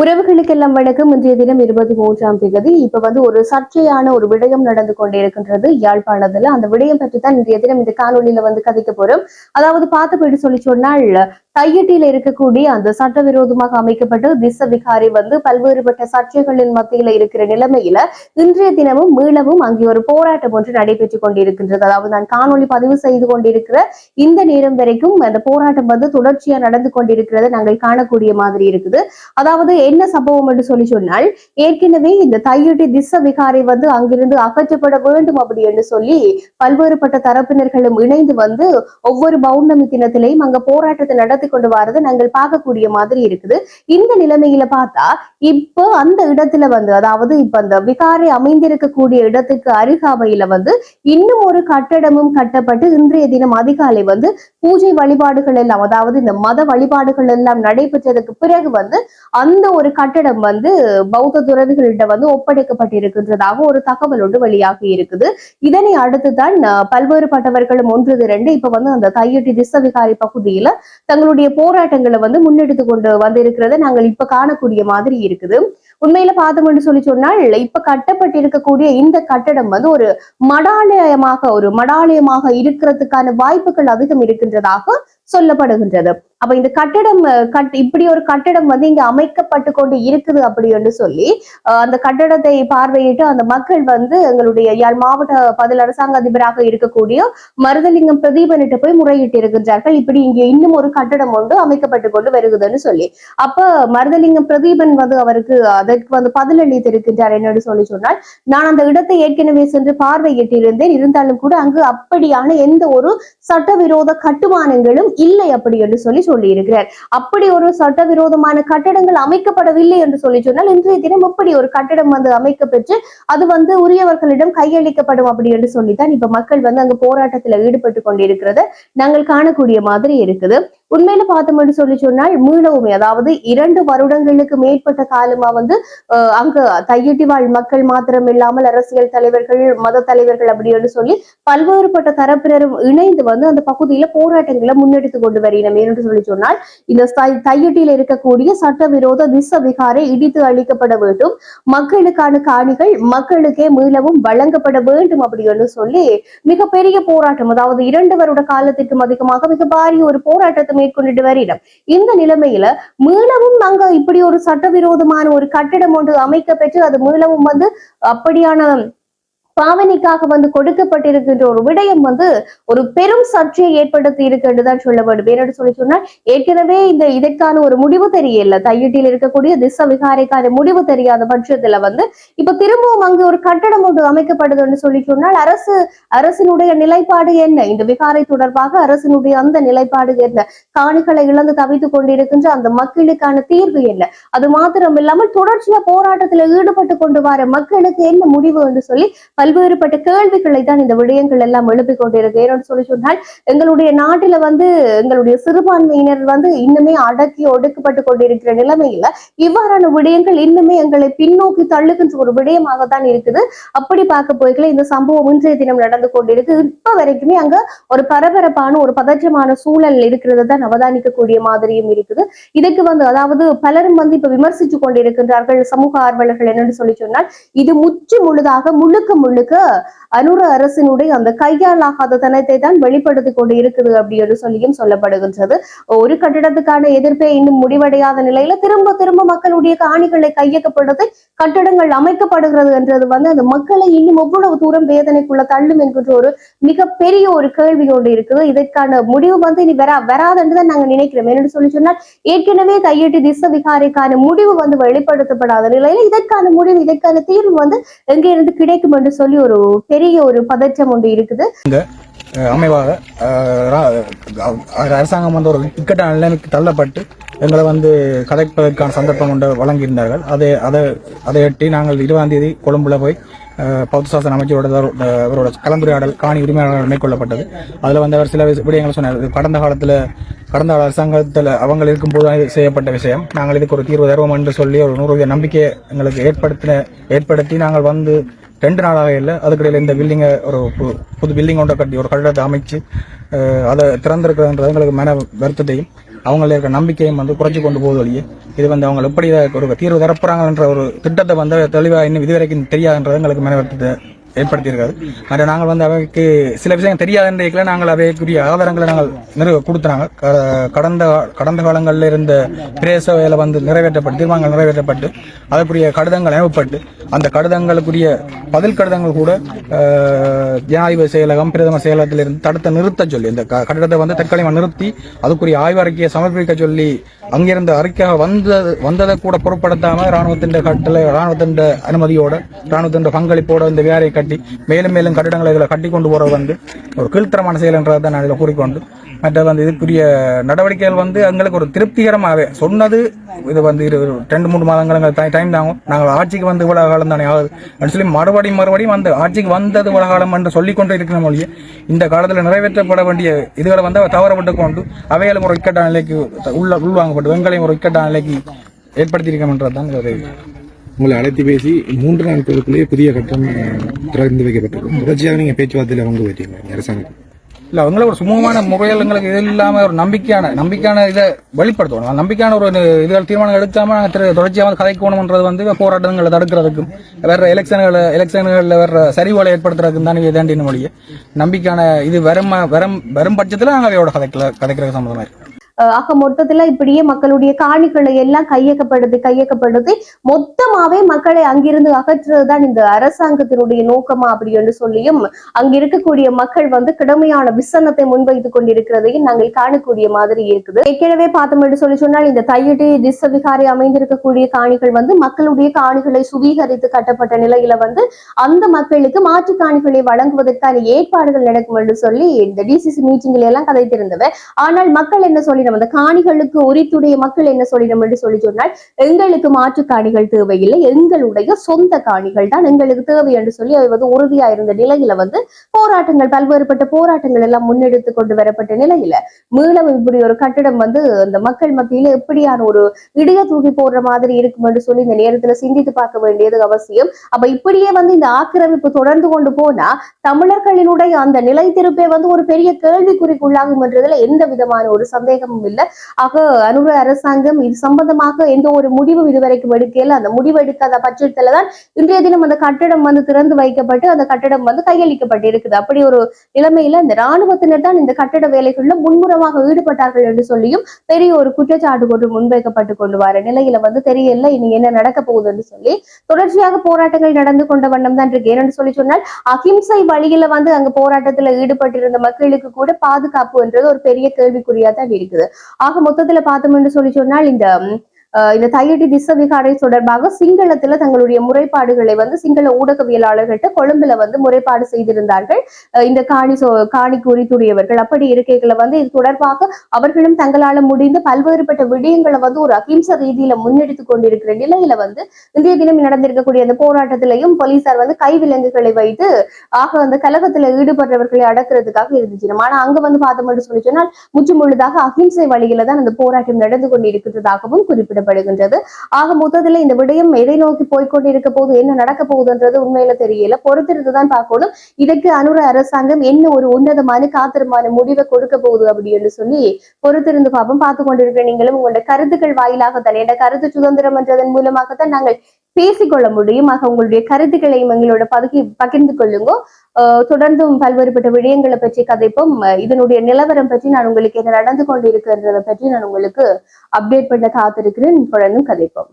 உறவுகளுக்கெல்லாம் வணக்கம். இன்றைய தினம் இருபத்தி மூன்றாம் தேதி. இப்ப வந்து ஒரு சர்ச்சையான ஒரு விடயம் நடந்து கொண்டிருக்கின்றது. யாழ்ப்பாணத்துல. அந்த விடயம் பற்றி தான் இன்றைய தினம் இந்த காணொலியில வந்து கதைக்க போறோம். அதாவது பார்த்து போயிட்டு சொல்லி சொன்னால் தையட்டியில இருக்கக்கூடிய அந்த சட்டவிரோதமாக அமைக்கப்பட்ட திச விகாரி வந்து பல்வேறுபட்ட சர்ச்சைகளின் மத்தியில இருக்கிற நிலைமையில இன்றைய தினமும் மீளவும் அங்கே ஒரு போராட்டம் ஒன்று நடைபெற்றுக் கொண்டிருக்கின்றது. அதாவது நான் காணொலி பதிவு செய்து கொண்டிருக்கிற இந்த நேரம் வரைக்கும் அந்த போராட்டம் வந்து தொடர்ச்சியா நடந்து கொண்டிருக்கிறத நாங்கள் காணக்கூடிய மாதிரி இருக்குது. அதாவது என்ன சம்பவம் என்று சொல்லி சொன்னால் ஏற்கனவே இந்த தையட்டி திச விகாரை வந்து அங்கிருந்து அகற்றப்பட வேண்டும் அப்படி என்று சொல்லி பல்வேறுபட்ட தரப்பினர்களும் இணைந்து வந்து ஒவ்வொரு பௌர்ணமி தினத்திலையும் அங்க போராட்டத்தை நடத்தி கொண்டு வரதை நாங்கள் பார்க்கக்கூடிய மாதிரி இருக்குது. இந்த நிலைமையில பார்த்தா இப்போ அந்த இடத்துல வந்து அதாவது இப்ப அந்த விகாரை அமைந்திருக்கக்கூடிய இடத்துக்கு அருகாமையில வந்து இன்னும் ஒரு கட்டடமும் கட்டப்பட்டு இன்றைய தினம் அதிகாலை வந்து பூஜை வழிபாடுகள் எல்லாம் அதாவது இந்த மத வழிபாடுகள் எல்லாம் நடைபெற்றதுக்கு பிறகு வந்து அந்த ஒரு கட்டடம் வந்து பௌத்த துறவிகளிடம் வந்து ஒப்படைக்கப்பட்டிருக்கின்றதாக ஒரு தகவல் ஒன்று வெளியாகி இருக்குது. இதனை அடுத்துதான் அஹ், பல்வேறுபட்டவர்களும் ஒன்று திரண்டு இப்ப வந்து அந்த தையொட்டி திசவிகாரி பகுதியில தங்களுடைய போராட்டங்களை வந்து முன்னெடுத்து கொண்டு வந்திருக்கிறத நாங்கள் இப்ப காணக்கூடிய மாதிரி இருக்குது. உண்மையில பார்த்தோம்னு சொல்லி சொன்னால் இப்ப கட்டப்பட்டிருக்கக்கூடிய இந்த கட்டடம் வந்து ஒரு மடாலயமாக ஒரு மடாலயமாக இருக்கிறதுக்கான வாய்ப்புகள் அதிகம் இருக்கின்றதாக சொல்லப்படுகின்றது. அப்ப இந்த கட்டடம் கட் இப்படி ஒரு கட்டடம் வந்து இங்க அமைக்கப்பட்டு கொண்டு இருக்குது அப்படி என்று சொல்லி அந்த கட்டடத்தை பார்வையிட்டு அந்த மக்கள் வந்து எங்களுடைய யாழ் மாவட்ட பதில் அரசாங்க அதிபராக இருக்கக்கூடிய மருதலிங்கம் பிரதீபனிட்டு போய் முறையிட்டு இருக்கின்றார்கள். இப்படி இங்க இன்னும் ஒரு கட்டடம் ஒன்று அமைக்கப்பட்டு கொண்டு வருகுதுன்னு சொல்லி. அப்ப மருதலிங்கம் பிரதீபன் வந்து அவருக்கு அதற்கு வந்து பதிலளித்து இருக்கின்றார் என்னன்னு சொல்லி சொன்னால் நான் அந்த இடத்தை ஏற்கனவே சென்று பார்வையிட்டிருந்தேன். இருந்தாலும் கூட அங்கு அப்படியான எந்த ஒரு சட்டவிரோத கட்டுமானங்களும் இல்லை அப்படி என்று சொல்லி சொல்லியிருக்கிறார். அப்படி ஒரு சட்டவிரோதமான கட்டடங்கள் அமைக்கப்படவில்லை என்று சொல்லி சொன்னால் இன்றைய தினம் இப்படி ஒரு கட்டடம் வந்து அமைக்கப்பெற்று அது வந்து உரியவர்களிடம் கையளிக்கப்படும் அப்படி என்று சொல்லித்தான் இப்ப மக்கள் வந்து அங்க போராட்டத்துல ஈடுபட்டு கொண்டிருக்கிறத. நாங்கள் காணக்கூடிய மாதிரி இருக்குது. உண்மையில பார்த்தோம் என்று சொல்லி சொன்னால் மீளவுமே அதாவது இரண்டு வருடங்களுக்கு மேற்பட்ட காலமா வந்து அங்கு தையட்டி வாழ் மக்கள் மாத்திரம் இல்லாமல் அரசியல் தலைவர்கள் மத தலைவர்கள் அப்படின்னு சொல்லி பல்வேறுபட்ட தரப்பினரும் இணைந்து வந்து அந்த பகுதியில போராட்டங்களை முன்னெடுத்து கொண்டு வருகிறோம் என்று சொல்லி சொன்னால் இந்த தையட்டியில் இருக்கக்கூடிய சட்டவிரோத திச விகாரை இடித்து அளிக்கப்பட வேண்டும். மக்களுக்கான காணிகள் மக்களுக்கே மீளவும் வழங்கப்பட வேண்டும் அப்படின்னு சொல்லி மிகப்பெரிய போராட்டம் அதாவது இரண்டு வருட காலத்திற்கும் அதிகமாக மிக பாரிய ஒரு போராட்டத்தை மேற்கொண்டுட்டு வருகிறோம் இந்த நிலைமையில மீளவும் அங்க இப்படி ஒரு சட்டவிரோதமான ஒரு கட்டிடம் ஒன்று அமைக்கப்பெற்று அது மீளவும் வந்து அப்படியான பாவனைக்காக வந்து கொடுக்கப்பட்டிருக்கின்ற ஒரு விடயம் வந்து ஒரு பெரும் சர்ச்சையை ஏற்படுத்தி இருக்குன்றதான் சொல்ல வேண்டும். ஏன்னு சொல்லி சொன்னால் ஏற்கனவே இந்த இதற்கான ஒரு முடிவு தெரியல. தையீட்டில் இருக்கக்கூடிய திச விகாரைக்கான முடிவு தெரியாத பட்சத்துல வந்து இப்ப திரும்பவும் அங்கு ஒரு கட்டடம் ஒன்று அமைக்கப்படுதுன்னு சொல்லி சொன்னால் அரசு அரசினுடைய நிலைப்பாடு என்ன? இந்த விகாரை தொடர்பாக அரசினுடைய அந்த நிலைப்பாடு என்ன? காணிகளை இழந்து தவித்துக் கொண்டிருக்கின்ற அந்த மக்களுக்கான தீர்வு என்ன? அது மாத்திரம் இல்லாமல் தொடர்ச்சியா போராட்டத்துல ஈடுபட்டு கொண்டு வர மக்களுக்கு என்ன முடிவு என்று சொல்லி பல பல்வேறுபட்ட கேள்விகளை தான் இந்த விடயங்கள் எல்லாம் எழுப்பிக் கொண்டிருக்கு ஏன்னு சொல்லி சொன்னால் எங்களுடைய நாட்டில வந்து எங்களுடைய சிறுபான்மையினர் வந்து இன்னுமே அடக்கி ஒடுக்கப்பட்டு கொண்டிருக்கிற நிலைமையில இவ்வாறான விடயங்கள் இன்னுமே எங்களை பின்னோக்கி தள்ளுகின்ற ஒரு விடயமாக தான் இருக்குது. அப்படி பார்க்க போய்கள இந்த சம்பவம் இன்றைய தினம் நடந்து கொண்டிருக்கு இப்ப வரைக்குமே அங்க ஒரு பரபரப்பான ஒரு பதற்றமான சூழல் இருக்கிறது தான் அவதானிக்கக்கூடிய மாதிரியும் இருக்குது. இதுக்கு வந்து அதாவது பலரும் வந்து இப்ப விமர்சிச்சு கொண்டிருக்கின்றார்கள் சமூக ஆர்வலர்கள் என்னன்னு சொல்லி சொன்னால் இது முற்று முழுதாக முழுக்க முழு முழுக்க அனுர அரசினுடைய அந்த கையாலாகாத தனத்தை தான் வெளிப்படுத்திக் கொண்டு இருக்குது அப்படின்னு சொல்லியும் சொல்லப்படுகின்றது. ஒரு கட்டிடத்துக்கான எதிர்ப்பே இன்னும் முடிவடையாத நிலையில திரும்ப திரும்ப மக்களுடைய காணிகளை கையகப்படுத்தி கட்டிடங்கள் அமைக்கப்படுகிறது என்றது வந்து அந்த மக்களை இன்னும் எவ்வளவு தூரம் வேதனைக்குள்ள தள்ளும் என்கின்ற ஒரு மிகப்பெரிய ஒரு கேள்வி கொண்டு இருக்குது. இதற்கான முடிவு வந்து இனி வரா வராதுன்னு தான் நாங்க நினைக்கிறோம். என்னன்னு சொல்லி சொன்னால் ஏற்கனவே கையெட்டு திச விகாரைக்கான முடிவு வந்து வெளிப்படுத்தப்படாத நிலையில இதற்கான முடிவு இதற்கான தீர்வு வந்து எங்க இருந்து கிடைக்கும் என்று சொல்லி ஒரு பெரிய ஒரு பதற்றம் ஒன்று இருக்குது. இந்த அமைவாக ரா- அரசாங்கம் வந்து ஒரு இக்கட்டான நிலைமைக்கு தள்ளப்பட்டு எங்களை வந்து கதைப்பதற்கான சந்தர்ப்பம் கொண்டு வழங்கியிருந்தார்கள். அதை அதை அதையொட்டி நாங்கள் இருபதாம் தேதி கொழும்புல போய் அஹ், பௌத்த சாசன அமைச்சரோட அவரோட கலந்துரையாடல் காணி உரிமையாளர்கள் மேற்கொள்ளப்பட்டது. அதில் வந்து அவர் சில விஷ- விடயங்களை சொன்னார். கடந்த காலத்தில் கடந்த கால அரசாங்கத்தில் அவங்க இருக்கும்போது இது செய்யப்பட்ட விஷயம். நாங்கள் இதுக்கு ஒரு தீர்வு தருவோம் என்று சொல்லி ஒரு நூறு நம்பிக்கை எங்களுக்கு ஏற்படுத்தின ஏற்படுத்தி நாங்கள் வந்து ரெண்டு நாளாக இல்லை. அதுக்கிடையில் இந்த பில்டிங்கை ஒரு புது பில்டிங் ஒன்றை கட்டி ஒரு கட்டடத்தை அமைச்சு அதை திறந்திருக்கிறதுன்றது எங்களுக்கு மன வருத்தத்தையும் அவங்கள இருக்க நம்பிக்கையும் வந்து குறைச்சி கொண்டு போகுது வழியே. இது வந்து அவங்க எப்படி ஒரு தீர்வு தரப்புறாங்கன்ற ஒரு திட்டத்தை வந்து தெளிவாக இன்னும் இதுவரைக்கும் தெரியாதுன்றது எங்களுக்கு மனவர்த்தத்தை ஏற்படுத்தியிருக்காது மற்ற நாங்கள் வந்து அவைக்கு சில விஷயம் தெரியாத நாங்கள் அவைக்குரிய ஆதாரங்களை நாங்கள் நிறுவ கொடுத்தாங்க கடந்த கடந்த காலங்களில் இருந்த பிரேச வேலை வந்து நிறைவேற்றப்பட்டு தீர்மானங்கள் நிறைவேற்றப்பட்டு அதற்குரிய கடிதங்கள் அமைப்பட்டு அந்த கடிதங்களுக்குரிய பதில் கடிதங்கள் கூட ஜனாதிபதி செயலகம் பிரதம செயலகத்திலிருந்து தடுத்த நிறுத்த சொல்லி இந்த க- கட்டிடத்தை வந்து தற்காலிகமாக நிறுத்தி அதுக்குரிய ஆய்வு அறிக்கையை சமர்ப்பிக்க சொல்லி அங்கிருந்த அறிக்கையாக வந்தது வந்ததை கூட பொருட்படுத்தாமல் ராணுவத்தின் கட்டளை இராணுவத்தின் அனுமதியோட இராணுவத்தின் பங்களிப்போட இந்த வேலையை கட்டி மேலும் மேலும் கட்டிடங்களை இதில் கட்டி கொண்டு போகிறது வந்து ஒரு கீழ்த்தரமான செயல் என்றதை தான் நான் இதில் கூறிக்கொண்டு மற்ற வந்து இதுக்குரிய நடவடிக்கைகள் வந்து எங்களுக்கு ஒரு திருப்திகரமாகவே சொன்னது இது வந்து இரு ரெண்டு மூணு மாதங்கள் டைம் தாங்கும். நாங்கள் ஆட்சிக்கு வந்து இவ்வளோ காலம் தானே ஆகுது அப்படின்னு சொல்லி மறுபடியும் மறுபடியும் வந்து ஆட்சிக்கு வந்தது இவ்வளோ காலம் என்று சொல்லிக் கொண்டு இருக்கிற மொழியே இந்த காலத்தில் நிறைவேற்றப்பட வேண்டிய இதுகளை வந்து தவறப்பட்டு கொண்டு அவைகளும் ஒரு இக்கட்டான நிலைக்கு உள்ள உள்வாங்கப்பட்டு எங்களையும் ஒரு இக்கட்டான நிலைக்கு ஏற்படுத்தியிருக்கோம்ன்றது தான் ஒரு உங்களை அழைத்து பேசி மூன்று நாட்களுக்குள்ளேயே புதிய கட்டம் திறந்து வைக்கப்பட்டிருக்கும். தொடர்ச்சியாக நீங்கள் பேச்சுவார்த்தையில் பங்கு பெற்றீங்க அரசாங்கம் இல்லை அவங்கள ஒரு சுமூகமான முறையில் எங்களுக்கு இது இல்லாமல் ஒரு நம்பிக்கையான நம்பிக்கையான இதை வெளிப்படுத்தணும். நம்பிக்கையான ஒரு இதுகள் தீர்மானம் எடுக்காமல் நாங்கள் தொடர்ச்சியாக வந்து கதைக்கணும்ன்றது வந்து போராட்டங்களை தடுக்கிறதுக்கும் வேற எலெக்ஷன்களை எலெக்ஷன்களில் வேற சரிவுகளை ஏற்படுத்துறதுக்கும் தான் இதாண்டின மொழியை நம்பிக்கையான இது வரும் வரும் வரும் பட்சத்தில் நாங்கள் அதோட கதைக்கல கதைக்கிறதுக்கு சம்மந்தமாக இருக்கு. ஆக மொத்தத்துல இப்படியே மக்களுடைய காணிகளை எல்லாம் கையகப்படுத்தி கையகப்படுத்தி மொத்தமாவே மக்களை அங்கிருந்து அகற்றுறதுதான் இந்த அரசாங்கத்தினுடைய நோக்கமா அப்படி என்று சொல்லியும் அங்க இருக்கக்கூடிய மக்கள் வந்து கடுமையான விசனத்தை முன்வைத்துக் கொண்டிருக்கிறதையும் நாங்கள் காணக்கூடிய மாதிரி இருக்குது. ஏற்கனவே பார்த்தோம் என்று சொல்லி சொன்னால் இந்த தையடி திசவிகாரி அமைந்திருக்கக்கூடிய காணிகள் வந்து மக்களுடைய காணிகளை சுவீகரித்து கட்டப்பட்ட நிலையில வந்து அந்த மக்களுக்கு மாற்று காணிகளை வழங்குவதற்கான ஏற்பாடுகள் நடக்கும் என்று சொல்லி இந்த டிசிசி மீட்டிங்ல எல்லாம் கதைத்திருந்தவ ஆனால் மக்கள் என்ன சொல்லி சொல்லிடும் அந்த காணிகளுக்கு உரித்துடைய மக்கள் என்ன சொல்லிடும் என்று சொல்லி சொன்னால் எங்களுக்கு மாற்று காணிகள் தேவையில்லை எங்களுடைய சொந்த காணிகள் தான் எங்களுக்கு தேவை என்று சொல்லி அது வந்து உறுதியா இருந்த நிலையில வந்து போராட்டங்கள் பல்வேறுபட்ட போராட்டங்கள் எல்லாம் முன்னெடுத்து கொண்டு வரப்பட்ட நிலையில மீளவும் இப்படி ஒரு கட்டிடம் வந்து அந்த மக்கள் மத்தியில எப்படியான ஒரு இடைய தூக்கி போடுற மாதிரி இருக்கும் என்று சொல்லி இந்த நேரத்துல சிந்தித்து பார்க்க வேண்டியது அவசியம். அப்ப இப்படியே வந்து இந்த ஆக்கிரமிப்பு தொடர்ந்து கொண்டு போனா தமிழர்களினுடைய அந்த நிலை திருப்பே வந்து ஒரு பெரிய கேள்விக்குறிக்குள்ளாகும் என்றதுல எந்த விதமான ஒரு எதுவும் இல்லை. ஆக அனுர அரசாங்கம் இது சம்பந்தமாக எந்த ஒரு முடிவும் இதுவரைக்கும் எடுக்கல. அந்த முடிவு எடுக்காத பட்சத்துல தான் இன்றைய தினம் அந்த கட்டடம் வந்து திறந்து வைக்கப்பட்டு அந்த கட்டடம் வந்து கையளிக்கப்பட்டு இருக்குது. அப்படி ஒரு நிலைமையில இந்த ராணுவத்தினர் தான் இந்த கட்டட வேலைகள்ல முன்முறமாக ஈடுபட்டார்கள் என்று சொல்லியும் பெரிய ஒரு குற்றச்சாட்டு கொண்டு முன்வைக்கப்பட்டு கொண்டு வர நிலையில வந்து தெரியல இனி என்ன நடக்க போகுதுன்னு சொல்லி தொடர்ச்சியாக போராட்டங்கள் நடந்து கொண்ட வண்ணம் தான் இருக்கு. ஏன்னு சொல்லி சொன்னால் அகிம்சை வழியில வந்து அங்க போராட்டத்துல ஈடுபட்டிருந்த மக்களுக்கு கூட பாதுகாப்பு என்றது ஒரு பெரிய கேள்விக்குறியா தான் இருக்குது. ஆக மொத்தத்துல பார்த்தோம் என்று சொல்லி சொன்னால் இந்த இந்த தையடி திசவிகாரை தொடர்பாக சிங்களத்துல தங்களுடைய முறைப்பாடுகளை வந்து சிங்கள ஊடகவியலாளர்கள்ட்ட கொழும்புல வந்து முறைப்பாடு செய்திருந்தார்கள். இந்த காணி காணி குறித்துடையவர்கள். அப்படி இருக்கைகளை வந்து இது தொடர்பாக அவர்களும் தங்களால முடிந்து பல்வேறுபட்ட விடயங்களை வந்து ஒரு அகிம்சை ரீதியில முன்னெடுத்து கொண்டிருக்கிற நிலையில வந்து இந்திய தினம் நடந்திருக்கக்கூடிய அந்த போராட்டத்திலையும் போலீசார் வந்து கைவிலங்குகளை வைத்து ஆக அந்த கலகத்துல ஈடுபடுறவர்களை அடக்குறதுக்காக இருந்துச்சு ஆனா அங்க வந்து பார்த்தோம்னு சொல்லி சொன்னால் முற்று முழுதாக அகிம்சை வழியில தான் அந்த போராட்டம் நடந்து கொண்டிருக்கிறதாகவும் குறிப்பிடப்படுகின்றது ஆக மொத்தத்தில் இந்த விடயம் எதை நோக்கி போய்கொண்டிருக்க போது என்ன நடக்க போகுதுன்றது உண்மையில தெரியல. பொறுத்திருந்துதான் பார்க்கணும். இதற்கு அனுர அரசாங்கம் என்ன ஒரு உன்னதமான காத்திரமான முடிவை கொடுக்க போகுது அப்படின்னு சொல்லி பொறுத்திருந்து பார்ப்போம். பார்த்து கொண்டிருக்கிற நீங்களும் உங்களோட கருத்துக்கள் வாயிலாக தானே என்ற கருத்து சுதந்திரம் என்றதன் மூலமாகத்தான் நாங்கள் பேசிக்கொள்ள முடியும். ஆக உங்களுடைய கருத்துக்களையும் எங்களோட பதுக்கி பகிர்ந்து கொள்ளுங்க. தொடர்ந்தும் பல்வேறுபட்ட விடயங்களை பற்றி கதைப்போம். இதனுடைய நிலவரம் பற்றி நான் உங்களுக்கு என்ன நடந்து கொண்டிருக்கிறத பற்றி நான் உங்களுக்கு அப்டேட் பண்ண காத்திருக்கிறேன். தொடர்ந்தும் கதைப்போம்